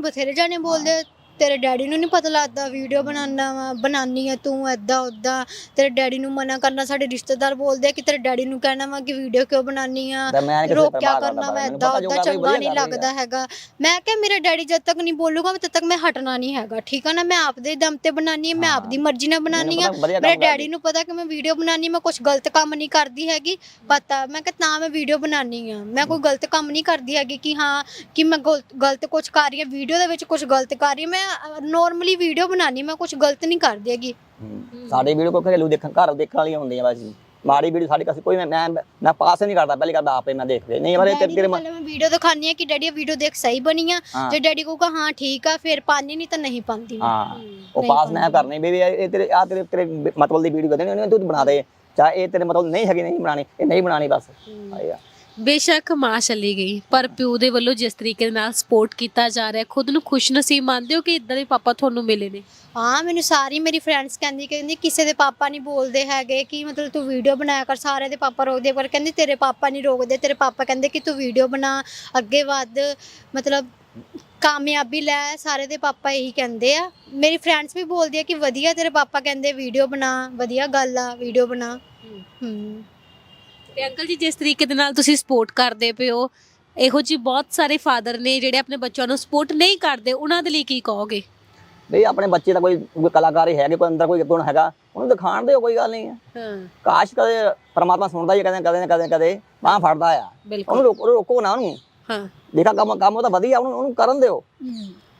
ਮੈਨੂੰ ਬਥੇਰੇ ਜਾਣੇ ਬੋਲਦੇ ਤੇਰੇ ਡੈਡੀ ਨੂੰ ਨਹੀਂ ਪਤਾ ਲੱਗਦਾ ਵੀਡੀਓ ਬਣਾਉਣਾ ਵਾ ਬਣਾਉਣੀ ਆ ਤੂੰ ਐਦਾਂ ਉਦਾਂ ਤੇਰੇ ਡੈਡੀ ਨੂੰ ਮਨਾ ਕਰਨਾ ਸਾਡੇ ਰਿਸ਼ਤੇਦਾਰ ਬੋਲਦੇ ਆ ਕਿ ਤੇਰੇ ਡੈਡੀ ਨੂੰ ਕਹਿਣਾ ਵਾ ਕਿ ਵੀਡੀਓ ਕਿਉਂ ਬਣਾਉਣੀ ਆ ਤੇ ਮੈਂ ਕਿਸੇ ਰੋਕਿਆ ਪਰਵਾਹ ਕਰਨਾ ਵਾ ਐਦਾਂ ਉਦਾਂ ਚੰਗਾ ਨਹੀਂ ਲੱਗਦਾ ਹੈਗਾ। ਮੈਂ ਕਿਹਾ ਮੇਰੇ ਡੈਡੀ ਜਦ ਤੱਕ ਨਹੀਂ ਬੋਲੂਗਾ ਤਦ ਤੱਕ ਮੈਂ ਹਟਣਾ ਨਹੀਂ ਹੈਗਾ ਠੀਕ ਆ ਨਾ? ਮੈਂ ਆਪਦੇ ਦਮ ਤੇ ਬਣਾਉਣੀ ਆ ਮੈਂ। ਆਪਦੀ ਮਰਜ਼ੀ ਨਾਲ ਬਣਾਉਣੀ ਆ। ਮੇਰੇ। ਡੈਡੀ ਨੂੰ ਪਤਾ ਕਿ ਮੈਂ ਵੀਡੀਓ ਬਣਾਉਣੀ ਮੈਂ ਕੁਝ ਗਲਤ ਕੰਮ ਨਹੀਂ ਕਰਦੀ ਹੈਗੀ ਪਤਾ। ਮੈਂ ਕਿ ਤਾਂ ਮੈਂ ਵੀਡੀਓ ਬਣਾਉਣੀ ਆ। ਮੈਂ ਕੋਈ ਗਲਤ ਕੰਮ ਨਹੀਂ ਕਰਦੀ ਹੈਗੀ ਕਿ ਹਾਂ ਕਿ ਮੈਂ ਗਲਤ ਗਲਤ ਕੁਝ ਕਰ ਰਹੀ ਹਾਂ ਵੀਡੀਓ ਦੇ ਵਿੱਚ ਕੁਝ ਗਲਤ ਕਰ ਰਹੀ ਹਾਂ ਮੈਂ ਨਾਰਮਲੀ ਵੀਡੀਓ ਬਣਾਉਣੀ ਮੈਂ ਕੁਝ ਗਲਤ ਨਹੀਂ ਕਰਦੀ ਹੈਗੀ। ਹੂੰ। ਸਾਡੇ ਵੀਡੀਓ ਕੋ ਘਰੇਲੂ ਦੇਖਣ ਘਰ ਦੇਖਣ ਵਾਲੀਆਂ ਹੁੰਦੀਆਂ ਬਸ ਮਾੜੀ ਵੀਡੀਓ ਸਾਡੀ ਕਸੀ ਕੋਈ ਮੈਂ ਮੈਂ ਪਾਸ ਨਹੀਂ ਕਰਦਾ ਪਹਿਲੀ ਕਰਦਾ ਆਪੇ ਮੈਂ ਦੇਖਦੇ। ਨਹੀਂ ਬਾਰੇ ਡੈਡੀ ਤੇਰੇ ਨੂੰ ਮੈਂ ਵੀਡੀਓ ਦਿਖਾਉਂਦੀ ਆ ਕਿ ਡੈਡੀ ਇਹ ਵੀਡੀਓ ਦੇਖ ਸਹੀ ਬਣੀ ਆ। ਹਾਂ। ਜੇ ਡੈਡੀ ਕਹੂਗਾ ਹਾਂ ਠੀਕ ਆ ਫਿਰ ਪਾਣੀ ਨਹੀਂ ਤਾਂ ਨਹੀਂ ਪਾਉਂਦੀ। ਹਾਂ। ਉਹ ਪਾਸ ਮੈਂ ਕਰਨੀ ਬੇਬੀ ਇਹ ਤੇਰੇ ਆ ਤੇਰੇ ਤੇਰੇ ਮਤਲਬ ਦੀ ਵੀਡੀਓ ਕਦੇ ਨਹੀਂ ਤੂੰ ਬਣਾ ਦੇ। ਚਾਹੇ ਇਹ ਤੇਰੇ ਮਤਲਬ ਨਹੀਂ ਹੈਗੀ ਨਹੀਂ ਬਣਾਣੀ ਇਹ ਨਹੀਂ ਬਣਾਣੀ ਬਸ। ਆਇਆ ਬੇਸ਼ੱਕ ਮਾਂ ਚਲੀ ਗਈ ਪਰ ਪਿਓ ਦੇ ਵੱਲੋਂ ਜਿਸ ਤਰੀਕੇ ਦੇ ਨਾਲ ਸਪੋਰਟ ਕੀਤਾ ਜਾ ਰਿਹਾ ਖੁਦ ਨੂੰ ਖੁਸ਼ਨਸੀਬ ਮੰਨਦੇ ਹੋ ਕਿ ਇਦਾਂ ਦੇ ਪਾਪਾ ਤੁਹਾਨੂੰ ਮਿਲੇ ਨੇ? ਹਾਂ ਮੈਨੂੰ ਸਾਰੀ ਮੇਰੀ ਫਰੈਂਡਸ ਕਹਿੰਦੀ ਕਹਿੰਦੀ ਕਿਸੇ ਦੇ ਪਾਪਾ ਨਹੀਂ ਬੋਲਦੇ ਹੈਗੇ ਕਿ ਮਤਲਬ ਤੂੰ ਵੀਡੀਓ ਬਣਾਇਆ ਕਰ ਸਾਰੇ ਦੇ ਪਾਪਾ ਰੋਕਦੇ ਪਰ ਕਹਿੰਦੀ ਤੇਰੇ ਪਾਪਾ ਨਹੀਂ ਰੋਕਦੇ ਤੇਰੇ ਪਾਪਾ ਕਹਿੰਦੇ ਕਿ ਤੂੰ ਵੀਡੀਓ ਬਣਾ ਅੱਗੇ ਵੱਧ ਮਤਲਬ ਕਾਮਯਾਬੀ ਲੈ ਸਾਰੇ ਦੇ ਪਾਪਾ ਇਹੀ ਕਹਿੰਦੇ ਆ। ਮੇਰੀ ਫਰੈਂਡਸ ਵੀ ਬੋਲਦੀ ਆ ਕਿ ਵਧੀਆ ਤੇਰੇ ਪਾਪਾ ਕਹਿੰਦੇ ਵੀਡੀਓ ਬਣਾ ਵਧੀਆ ਗੱਲ ਆ ਵੀਡੀਓ ਬਣਾ। ਹੂੰ। ਤੇ ਅੰਕਲ ਜੀ ਜਿਸ ਤਰੀਕੇ ਦੇ ਨਾਲ ਤੁਸੀਂ ਸਪੋਰਟ ਕਰਦੇ ਪਏ ਹੋ ਇਹੋ ਜੀ ਬਹੁਤ ਸਾਰੇ ਫਾਦਰ ਨੇ ਜਿਹੜੇ ਆਪਣੇ ਬੱਚਿਆਂ ਨੂੰ ਸਪੋਰਟ ਨਹੀਂ ਕਰਦੇ ਉਹਨਾਂ ਦੇ ਲਈ ਕੀ ਕਹੋਗੇ? ਬਈ ਆਪਣੇ ਬੱਚੇ ਦਾ ਕੋਈ ਕੋਈ ਕਲਾਕਾਰ ਹੀ ਹੈਗੇ ਕੋਈ ਅੰਦਰ ਕੋਈ ਗੁਣ ਹੈਗਾ ਉਹਨੂੰ ਦਿਖਾਣ ਦਿਓ ਕੋਈ ਗੱਲ ਨਹੀਂ ਹੈ। ਹਾਂ। ਕਾਸ਼ ਕਦੇ ਪਰਮਾਤਮਾ ਸੁਣਦਾ ਹੀ ਕਦੇ ਕਦੇ ਕਦੇ ਕਦੇ ਬਾਹ ਫੜਦਾ ਆ। ਬਿਲਕੁਲ। ਉਹਨੂੰ ਰੋਕੋ ਨਾ ਉਹਨੂੰ। ਹਾਂ। ਦੇਖਾ ਕੰਮ ਕੰਮ ਉਹਦਾ ਵਧੀਆ ਉਹਨੂੰ ਉਹਨੂੰ ਕਰਨ ਦਿਓ।